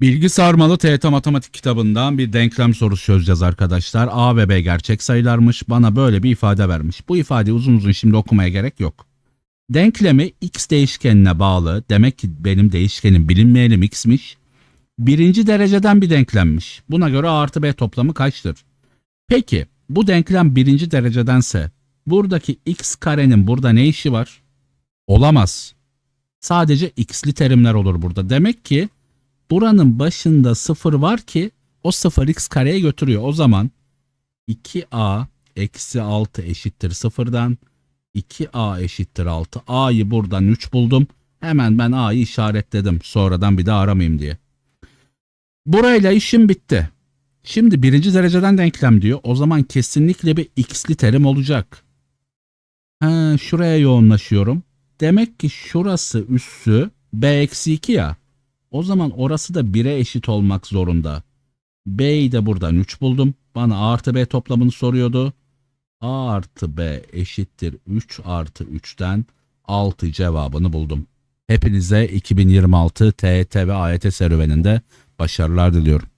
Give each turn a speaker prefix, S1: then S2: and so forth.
S1: Bilgi sarmalı TYT matematik kitabından bir denklem sorusu çözeceğiz arkadaşlar. A ve B gerçek sayılarmış. Bana böyle bir ifade vermiş. Bu ifadeyi uzun uzun şimdi okumaya gerek yok. Denklemi x değişkenine bağlı. Demek ki benim değişkenim bilinmeyenim x'miş. Birinci dereceden bir denklemmiş. Buna göre A artı B toplamı kaçtır? Peki bu denklem birinci derecedense buradaki x karenin burada ne işi var? Olamaz. Sadece x'li terimler olur burada. Demek ki buranın başında sıfır var ki o sıfır x kareye götürüyor. O zaman 2a eksi 6 eşittir sıfırdan 2a eşittir 6. a'yı buradan 3 buldum. Hemen ben a'yı işaretledim. Sonradan bir daha aramayayım diye. Burayla işim bitti. Şimdi birinci dereceden denklem diyor. O zaman kesinlikle bir x'li terim olacak. Ha, şuraya yoğunlaşıyorum. Demek ki şurası üssü b eksi 2 ya. O zaman orası da 1'e eşit olmak zorunda. B'yi de buradan 3 buldum. Bana A artı B toplamını soruyordu. A artı B eşittir 3 artı 3'ten 6 cevabını buldum. Hepinize 2026 TET ve AYT serüveninde başarılar diliyorum.